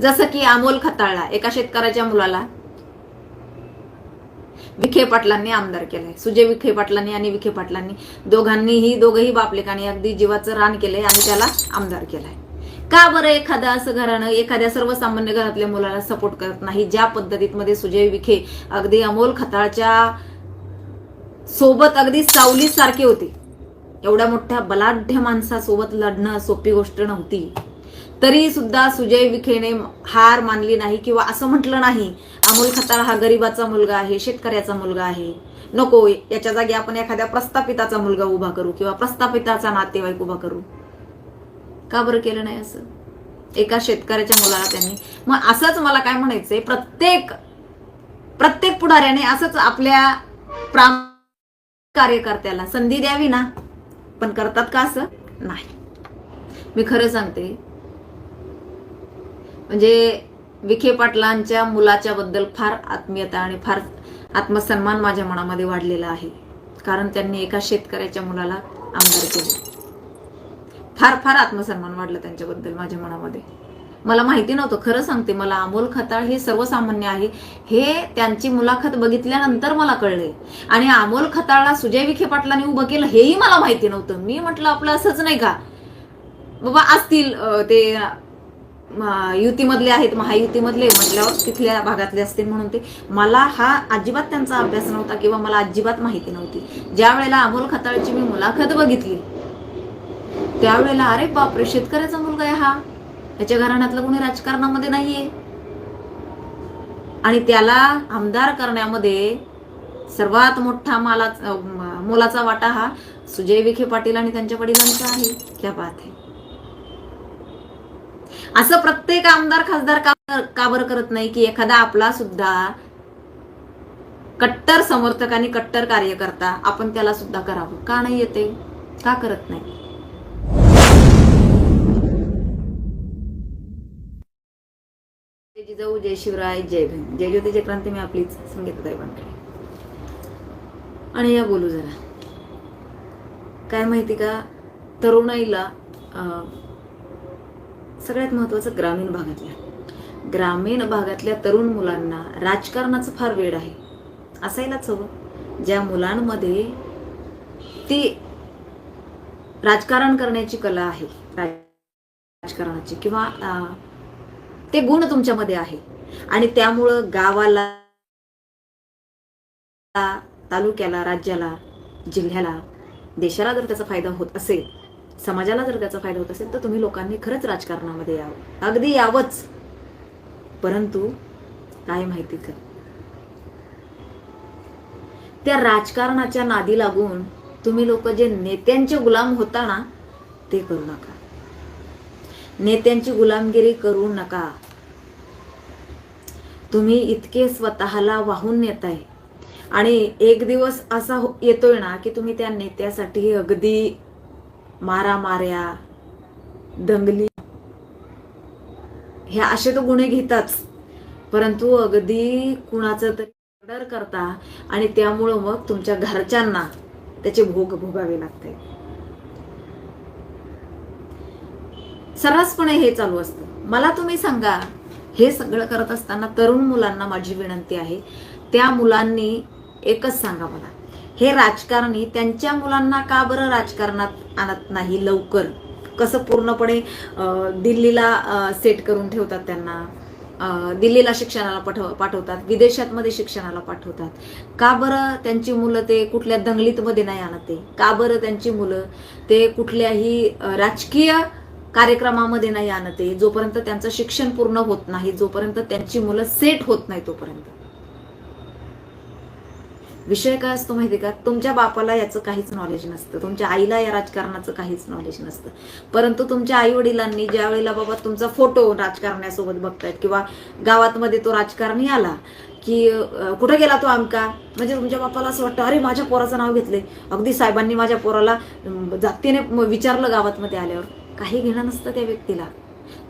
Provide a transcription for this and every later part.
जसं की अमोल खताळला एका शेतकऱ्याच्या मुलाला. विखे पाटलांनी आमदार केलाय. सुजय विखे पाटलांनी आणि विखे पाटलांनी दोघांनीही दोघही बापलेकांनी अगदी जीवाचं रान केलंय आणि त्याला आमदार केलाय. का बरं एखादं असं घरानं एखाद्या सर्वसामान्य घरातल्या मुलाला सपोर्ट करत नाही? ज्या पद्धतीत मध्ये सुजय विखे अगदी अमोल खताळच्या सोबत अगदी सावली सारखे होते. एवढ्या मोठ्या बलाढ्य माणसासोबत लढणं सोपी गोष्ट नव्हती. तरी सुद्धा सुजय विखेने हार मानली नाही किंवा असं म्हटलं नाही अमोल खताळ हा गरीबाचा मुलगा आहे शेतकऱ्याचा मुलगा आहे. नको याच्या जागी आपण एखाद्या प्रस्थापिताचा मुलगा उभा करू किंवा प्रस्थापिताचा नातेवाईक उभा करू. का बरं केलं नाही असं? एका शेतकऱ्याच्या मुलाला त्यांनी. मग असंच मला काय म्हणायचंय प्रत्येक प्रत्येक पुढाऱ्याने असंच आपल्या प्राम कार्यकर्त्याला संधी द्यावी ना? पण करतात का असं? नाही. मी खरं सांगते म्हणजे विखे पाटलांच्या मुलाच्या बद्दल फार आत्मीयता आणि फार आत्मसन्मान माझ्या मनामध्ये वाढलेला आहे. कारण त्यांनी एका शेतकऱ्याच्या मुलाला आमदार केले. फार फार आत्मसन्मान वाढला त्यांच्याबद्दल माझ्या मनामध्ये. मला माहिती नव्हतं खरं सांगते मला अमोल खताळ हे सर्वसामान्य आहे. हे त्यांची मुलाखत बघितल्यानंतर मला कळले. आणि अमोल खताळला सुजय विखे पाटलांनी उभं केलं हेही मला माहिती नव्हतं. मी म्हटलं आपलं असंच नाही का? बाबा असतील ते युतीमधले आहेत महायुतीमधले म्हटल्यावर तिथल्या भागातले असतील म्हणून ते. मला हा अजिबात त्यांचा अभ्यास नव्हता किंवा मला अजिबात माहिती नव्हती. ज्या वेळेला अमोल खताळची मी मुलाखत बघितली त्यावेळेला अरे बापरे शेतकऱ्याचा मुलगा आहे हा. त्याच्या घराण्यातलं कोणी राजकारणामध्ये नाहीये. आणि त्याला आमदार करण्यामध्ये सर्वात मोठा माला मोलाचा वाटा हा सुजय विखे पाटील आणि त्यांच्या वडिलांचा आहे. क्या बात आहे. असं प्रत्येक आमदार खासदार का का बरं करत नाही की एखादा आपला सुद्धा कट्टर समर्थक आणि कट्टर कार्यकर्ता आपण त्याला सुद्धा करावं? का नाही येते? का करत नाही? जिजाऊ जय शिवराय जय भीम. जय ज्योती जय क्रांती मी आपलीच संगीत दैवांकडे आणि या बोलू जरा. काय माहिती का? तरुणाईला अं, सगळ्यात महत्त्वाचं ग्रामीण भागातल्या. ग्रामीण भागातल्या तरुण मुलांना राजकारणाचं फार वेळ आहे. असायलाच हवं. ज्या मुलांमध्ये ती राजकारण करण्याची कला आहे राजकारणाची किंवा ते गुण तुमच्यामध्ये आहे. आणि त्यामुळं गावाला तालुक्याला राज्याला जिल्ह्याला देशाला जर त्याचा फायदा होत असेल समाजाला जर त्याचा फायदा होत असेल तर तुम्ही लोकांनी खरंच राजकारणामध्ये यावं. अगदी यावंच. परंतु काय माहिती का त्या राजकारणाच्या नादी लागून तुम्ही लोक जे नेत्यांचे गुलाम होता ना ते करू नका. नेत्यांची गुलामगिरी करू नका. तुम्ही इतके स्वतःला वाहून नेताय. आणि एक दिवस असा हो- येतोय ना की तुम्ही त्या नेत्यासाठी अगदी मारामाऱ्या दंगली. ह्या असे तो गुन्हे घेताच. परंतु अगदी कुणाचं तरी ऑर्डर करता आणि त्यामुळं मग तुमच्या घरच्यांना त्याचे भोग भोगावे लागते. सर्रासपणे हे चालू असतं. मला तुम्ही सांगा हे सगळं करत असताना तरुण मुलांना माझी विनंती आहे त्या मुलांनी एकच सांगा मला. हे राजकारणी त्यांच्या मुलांना का बरं राजकारणात आणत नाही लवकर? कसं पूर्णपणे दिल्लीला सेट करून ठेवतात त्यांना? दिल्लीला शिक्षणाला पाठव पाठवतात विदेशातमध्ये शिक्षणाला पाठवतात. का बरं त्यांची मुलं ते कुठल्या दंगलीतमध्ये नाही आणत ते? का बरं त्यांची मुलं ते कुठल्याही राजकीय कार्यक्रमामध्ये नाही आणत जोपर्यंत त्यांचं शिक्षण पूर्ण होत नाही जोपर्यंत त्यांची मुलं सेट होत नाही तोपर्यंत. विषय काय असतो माहिती का? तुमच्या बापाला याचं काहीच नॉलेज नसतं. तुमच्या आईला या राजकारणाचं काहीच नॉलेज नसतं. परंतु तुमच्या आई वडिलांनी ज्या वेळेला बाबा तुमचा फोटो राजकारण्यासोबत बघतायत किंवा गावात मध्ये तो राजकारणी आला की कुठं गेला तो आमका? म्हणजे तुमच्या बापाला असं वाटतं अरे माझ्या पोराचं नाव घेतले अगदी साहेबांनी माझ्या पोराला जातीने विचारलं गावात मध्ये आल्यावर. काही घेणं नसतं त्या व्यक्तीला.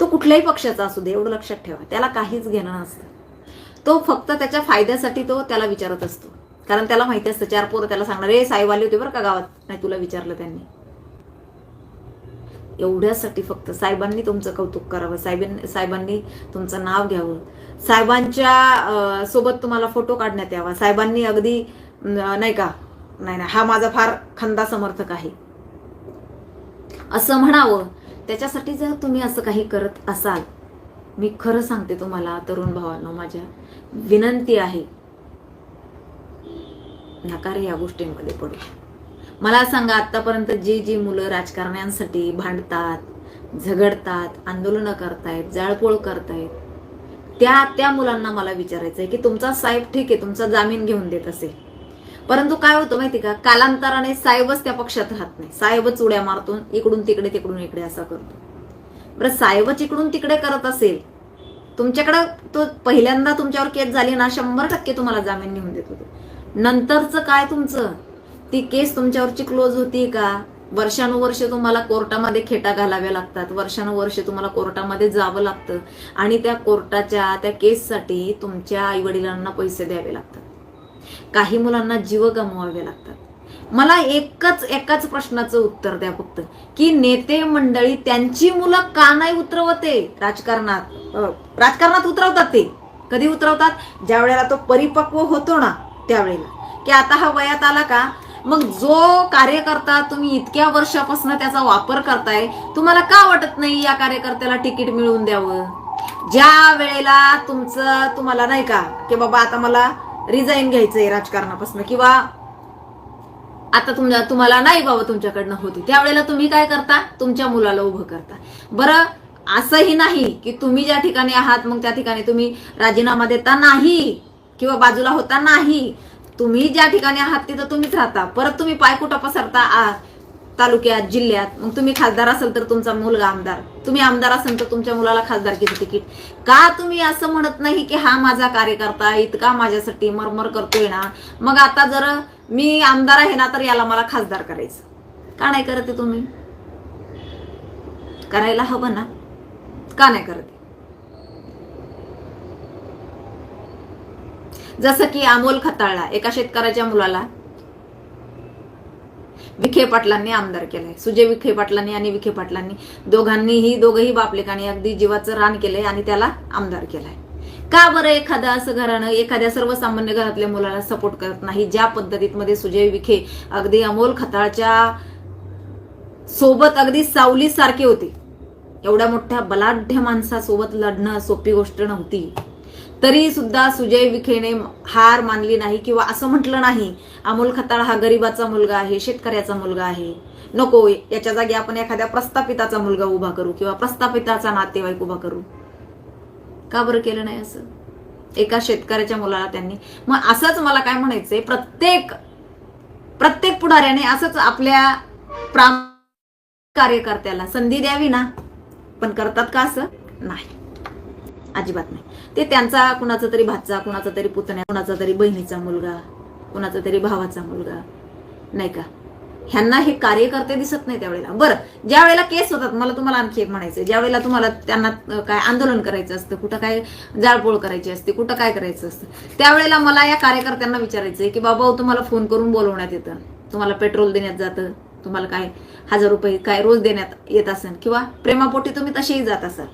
तो कुठल्याही पक्षाचा असू दे एवढं लक्षात ठेवा. त्याला काहीच घेणं नसतं. तो फक्त त्याच्या फायद्यासाठी तो त्याला विचारत असतो. कारण त्याला माहिती असतं चार पोरं त्याला सांगणार रे साहेब आले होते बरं का गावात? नाही तुला विचारलं त्यांनी. एवढ्यासाठी फक्त साहेबांनी तुमचं कौतुक करावं साहेबांनी साहेबांनी तुमचं नाव घ्यावं. साहेबांच्या सोबत तुम्हाला फोटो काढण्यात यावा. साहेबांनी अगदी नाही का नाही नाही हा माझा फार खंदा समर्थक आहे. असं म्हणावं त्याच्यासाठी जर तुम्ही असं काही करत असाल मी खरं सांगते तुम्हाला तरुण भावांना माझ्या विनंती आहे नकार या गोष्टींमध्ये पडू. मला सांगा आतापर्यंत जी जी मुलं राजकारण्यांसाठी भांडतात झगडतात आंदोलनं करतायत जाळपोळ करतायत त्या त्या मुलांना मला विचारायचं आहे की तुमचा साहेब ठीक आहे तुमचा जामीन घेऊन देत असेल. परंतु काय होतं माहिती का? कालांतराने साहेबच त्या पक्षात राहत नाही. साहेबच उड्या मारतो इकडून तिकडे तिकडून इकडे असा करतो. बरं साहेबच इकडून तिकडे करत असेल तुमच्याकडं तो पहिल्यांदा तुमच्यावर केस झाली ना शंभर टक्के तुम्हाला जामीन घेऊन देत होतो. नंतरचं काय तुमचं? ती केस तुमच्यावरची क्लोज होती का? वर्षानुवर्ष तुम्हाला कोर्टामध्ये खेटा घालाव्या लागतात. वर्षानुवर्ष तुम्हाला कोर्टामध्ये जावं लागतं. आणि त्या कोर्टाच्या त्या केससाठी तुमच्या आई वडिलांना पैसे द्यावे लागतात. काही मुलांना जीव गमवावे लागतात. मला एकच एकाच प्रश्नाचं उत्तर द्या फक्त. की नेते मंडळी त्यांची मुलं का नाही उतरवते? राजकारणात राजकारणात उतरवतात ते. कधी उतरवतात? ज्या वेळेला तो परिपक्व होतो ना त्यावेळेला की आता हा वयात आला का? मग जो कार्यकर्ता तुम्ही इतक्या वर्षापासून त्याचा वापर करताय तुम्हाला का वाटत नाही या कार्यकर्त्याला तिकीट मिळवून द्यावं? ज्या वेळेला तुमचं तुम्हाला नाही का की बाबा आता मला रिझाईन घ्यायचंय राजकारणापासून किंवा आता तुमच्या तुम्हाला नाही बाबा तुमच्याकडनं होती त्यावेळेला तुम्ही काय करता? तुमच्या मुलाला उभं करता. बरं असंही नाही की तुम्ही ज्या ठिकाणी आहात मग त्या ठिकाणी तुम्ही राजीनामा देता नाही. किंवा बाजूला होता नाही तुम्ही ज्या ठिकाणी आहात तिथं तुम्हीच राहता. परत तुम्ही पाय कुठं पसरता? आ, तालुक्यात जिल्ह्यात. मग तुम्ही खासदार असेल तर तुमचा मुलगा आमदार. तुम्ही आमदार असेल तर तुमच्या मुलाला खासदारकीचं तिकीट. का तुम्ही असं म्हणत नाही की हा माझा कार्यकर्ता इतका माझ्यासाठी मरमर करतोय ना? मग आता जर मी आमदार आहे ना तर याला मला खासदार करायचं. का नाही करते तुम्ही? करायला हवं ना? का नाही करते आहे? जसं की अमोल खताळला एका शेतकऱ्याच्या मुलाला विखे पाटलांनी आमदार केलाय. सुजय विखे पाटलांनी आणि विखे पाटलांनी दोघांनीही दोघही बापलेकांनी अगदी जीवाचं रान केलंय आणि त्याला आमदार केलाय. का बरं एखादं असं घरानं एखाद्या सर्वसामान्य घरातल्या मुलाला सपोर्ट करत नाही? ज्या पद्धतीत मध्ये सुजय विखे अगदी अमोल खताळच्या सोबत अगदी सावली सारखे होते. एवढ्या मोठ्या बलाढ्य माणसासोबत लढणं सोपी गोष्ट नव्हती. तरी सुद्धा सुजय विखेने हार मानली नाही किंवा असं म्हटलं नाही अमोल खताळ हा गरीबाचा मुलगा आहे शेतकऱ्याचा मुलगा आहे. नको याच्या जागी आपण एखाद्या प्रस्थापिताचा मुलगा उभा करू किंवा प्रस्थापिताचा नातेवाईक उभा करू. का बरं केलं नाही असं? एका शेतकऱ्याच्या मुलाला त्यांनी. मग असंच मला काय म्हणायचंय प्रत्येक प्रत्येक पुढाऱ्याने असंच आपल्या प्राम कार्यकर्त्याला संधी द्यावी ना? पण करतात का असं? नाही. अजिबात नाही. ते त्यांचा कुणाचा तरी भाचा कुणाचा तरी पुतण्या कुणाचा तरी बहिणीचा मुलगा कुणाचा तरी भावाचा मुलगा नाही का? ह्यांना हे कार्यकर्ते दिसत नाही त्यावेळेला. बरं ज्या वेळेला केस होतात मला तुम्हाला आणखी एक म्हणायचं ज्या वेळेला तुम्हाला त्यांना काय आंदोलन करायचं असतं कुठं काय जाळपोळ करायची असते कुठं काय करायचं असतं त्यावेळेला मला या कार्यकर्त्यांना विचारायचंय की बाबा तुम्हाला फोन करून बोलवण्यात येतं. तुम्हाला पेट्रोल देण्यात जातं. तुम्हाला काय हजार रुपये काय रोज देण्यात येत असेल किंवा प्रेमापोटी तुम्ही तसेही जात असाल.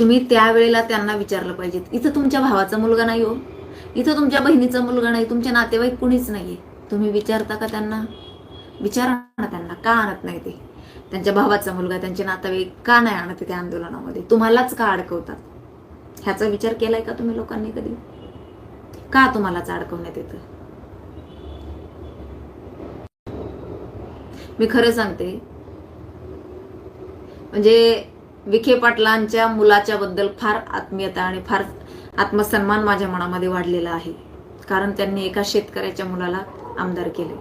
तुम्ही त्यावेळेला त्यांना विचारलं पाहिजे इथं तुमच्या भावाचा मुलगा नाही हो. इथं तुमच्या बहिणीचा मुलगा नाही. तुमच्या नातेवाईक कुणीच नाहीये. तुम्ही विचारता का त्यांना? विचारा ना त्यांना. का आणत नाही ते? त्यांच्या भावाचा मुलगा त्यांचे नातेवाईक का नाही आणत त्या आंदोलनामध्ये? तुम्हालाच का अडकवतात? ह्याचा विचार केलाय का तुम्ही लोकांनी कधी? का तुम्हालाच अडकवण्यात येतं? मी खरं सांगते. म्हणजे विखे पाटलांच्या मुलाच्या बद्दल फार आत्मीयता आणि फार आत्मसन्मान माझ्या मनामध्ये वाढलेला आहे. कारण त्यांनी एका शेतकऱ्याच्या मुलाला आमदार केले.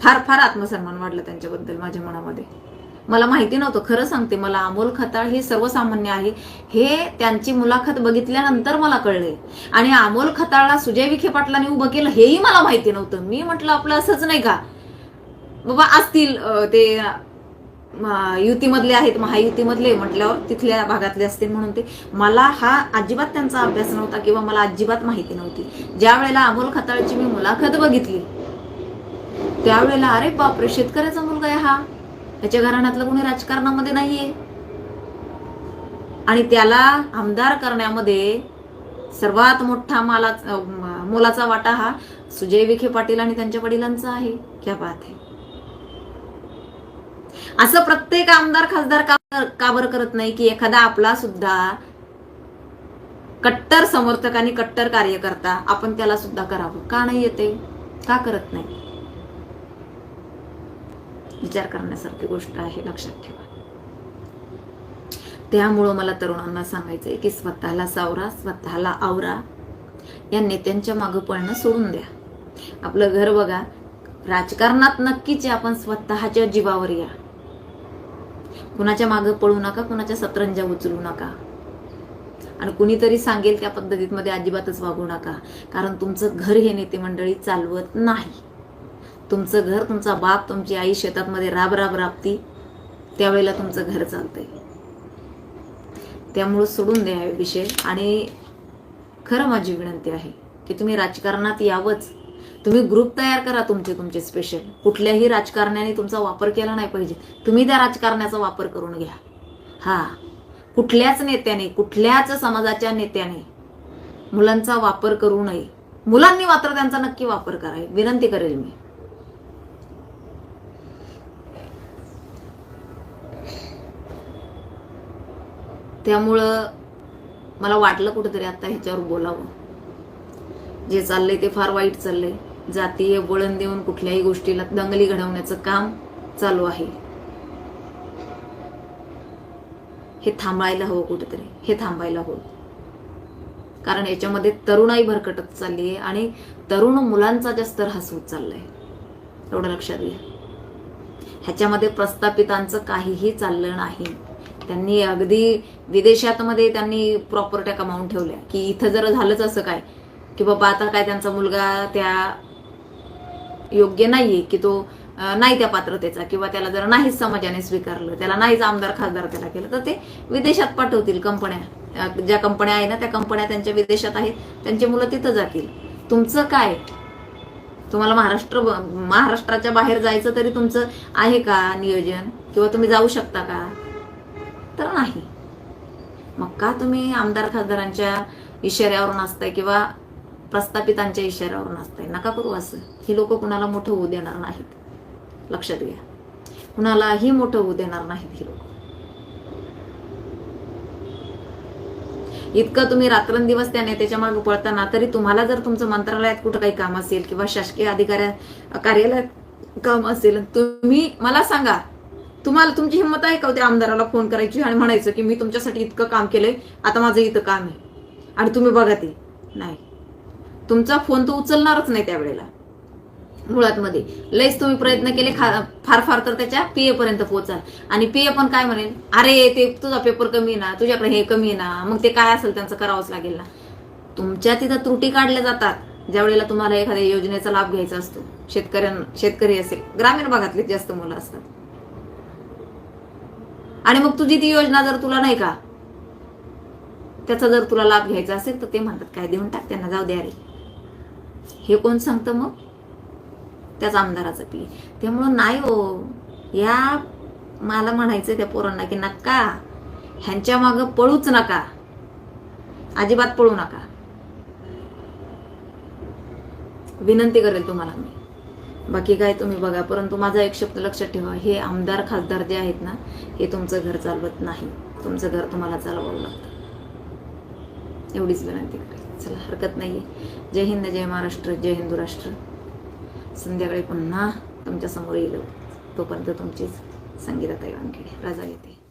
फार फार आत्मसन्मान वाढला त्यांच्याबद्दल माझ्या मनामध्ये. मला माहिती नव्हतं खरं सांगते मला अमोल खताळ हे सर्वसामान्य आहे. हे त्यांची मुलाखत बघितल्यानंतर मला कळले. आणि अमोल खताळला सुजय विखे पाटलांनी उभं केलं हेही मला माहिती नव्हतं. मी म्हटलं आपलं असंच नाही का? बाबा असतील ते युतीमधले आहेत महायुतीमधले म्हटल्यावर तिथल्या भागातले असतील म्हणून ते. मला हा अजिबात त्यांचा अभ्यास नव्हता किंवा मला अजिबात माहिती नव्हती. ज्या वेळेला अमोल खताळची मी मुलाखत बघितली त्यावेळेला अरे बापरे शेतकऱ्याचा मुलगा आहे हा. त्याच्या घराण्यातलं कोणी राजकारणामध्ये नाहीये. आणि त्याला आमदार करण्यामध्ये सर्वात मोठा माला मोलाचा वाटा हा सुजय विखे पाटील आणि त्यांच्या वडिलांचा आहे. क्या बात आहे. असं प्रत्येक आमदार खासदार का बरं करत नाही की एखादा आपला सुद्धा कट्टर समर्थक आणि कट्टर कार्यकर्ता आपण त्याला सुद्धा करावं. का नाही येते? का करत नाही? विचार करण्यासारखी गोष्ट आहे लक्षात ठेवा. त्यामुळं मला तरुणांना सांगायचंय की स्वतःला सावरा स्वतःला आवरा. या नेत्यांच्या मागं पळणं सोडून द्या. आपलं घर बघा. राजकारणात नक्कीच आपण स्वतःच्या जीवावर या. कुणाच्या मागं पळू नका कुणाच्या सतरंजा उचलू नका. आणि कुणीतरी सांगेल त्या पद्धतीमध्ये अजिबातच वागू नका. कारण तुमचं घर हे नेते मंडळी चालवत नाही. तुमचं घर तुमचा बाप तुमची आई शेतातमध्ये राब राब राबती त्यावेळेला तुमचं घर चालतंय. त्यामुळं सोडून द्या विषय. आणि खरं माझी विनंती आहे की तुम्ही राजकारणात यावंच. तुम्ही ग्रुप तयार करा तुमचे तुमचे स्पेशल कुठल्याही राजकारण्याने तुमचा वापर केला नाही पाहिजे. तुम्ही त्या राजकारण्याचा वापर करून घ्या. हा. कुठल्याच नेत्याने कुठल्याच समाजाच्या नेत्याने मुलांचा वापर करू नये. मुलांनी मात्र त्यांचा नक्की वापर कराय विनंती करेल मी. त्यामुळं मला वाटलं कुठेतरी आता ह्याच्यावर बोलावं. जे चाललंय ते फार वाईट चाललंय. जातीय वळण देऊन कुठल्याही गोष्टीला दंगली घडवण्याचं काम चालू आहे. हे थांबायला हवं कुठेतरी. हे थांबायला हवं. कारण याच्यामध्ये तरुणाई भरकटत चालली आहे आणि तरुण मुलांचा जास्त ऱ्हास होत चाललाय. एवढं लक्षात घ्या. ह्याच्यामध्ये प्रस्थापितांचं काहीही चाललं नाही. त्यांनी अगदी विदेशात मध्ये त्यांनी प्रॉपर्ट्या कमावून ठेवल्या. की इथं जर झालंच असं काय? की बाबा आता काय त्यांचा मुलगा त्या योग्य नाहीये की तो नाही त्या पात्रतेचा किंवा त्याला जर नाहीच समाजाने स्वीकारलं त्याला नाहीच आमदार खासदार त्याला केलं तर ते विदेशात पाठवतील कंपन्या. ज्या कंपन्या आहे ना त्या कंपन्या त्यांच्या विदेशात आहेत त्यांची मुलं तिथं जातील. तुमचं काय? तुम्हाला महाराष्ट्र महाराष्ट्राच्या बाहेर जायचं तरी तुमचं आहे का नियोजन? किंवा तुम्ही जाऊ शकता का? तर नाही. मग का तुम्ही आमदार खासदारांच्या इशाऱ्यावरून असताय किंवा प्रस्थापितांच्या इशाऱ्यावर असतंय नका करू असं. ही लोक कुणाला मोठं होऊ देणार नाहीत. लक्षात घ्या. कुणालाही मोठं होऊ देणार नाहीत ही लोक. इतकं तुम्ही रात्रंदिवस त्या नेत्याच्या मागे पळताना तरी तुम्हाला जर तुमचं मंत्रालयात कुठं काही काम असेल किंवा शासकीय अधिकाऱ्या कार्यालयात काम असेल तुम्ही मला सांगा. तुम्हाला तुमची हिंमत आहे का हो त्या आमदाराला फोन करायची आणि म्हणायचं की मी तुमच्यासाठी इतकं काम केलंय आता माझं इथं काम आहे. आणि तुम्ही बघा ते. नाही. तुमचा फोन तो उचलणारच नाही त्यावेळेला. मुळात मध्ये लयच तुम्ही प्रयत्न केले फार फार तर त्याच्या पीए पर्यंत पोहोचाल. आणि पीए पण काय म्हणेल? अरे ते तुझा पेपर कमी आहे ना तुझ्याकडे हे कमी आहे ना मग ते काय असेल त्यांचं करावंच लागेल ना. तुमच्या तिथं त्रुटी काढल्या जातात ज्या वेळेला तुम्हाला एखाद्या योजनेचा लाभ घ्यायचा असतो. शेतकऱ्यां शेतकरी असेल. ग्रामीण भागातले जास्त मुलं असतात. आणि मग तुझी ती योजना जर तुला नाही का त्याचा जर तुला लाभ घ्यायचा असेल तर ते म्हणतात काय देऊन टाक त्यांना जाऊ द्या रे हे कोण सांगतं मग? त्याच आमदाराचं पी. त्यामुळं नाही हो या मला म्हणायचं त्या पोरांना की नका ह्यांच्या मागं पळूच नका. अजिबात पळू नका. विनंती करेल तुम्हाला मी. बाकी काय तुम्ही बघा परंतु माझा एक शब्द लक्षात ठेवा. हे आमदार खासदार जे आहेत ना हे तुमचं घर चालवत नाही. तुमचं घर तुम्हाला चालवावं लागतं. एवढीच विनंती करेल. चला हरकत नाहीये. जय हिंद जय महाराष्ट्र जय हिंदू राष्ट्र. संध्याकाळी पुन्हा तुमच्यासमोर येईल. तोपर्यंत तुमचीच संगीता ताई वानखेडे राजा येते.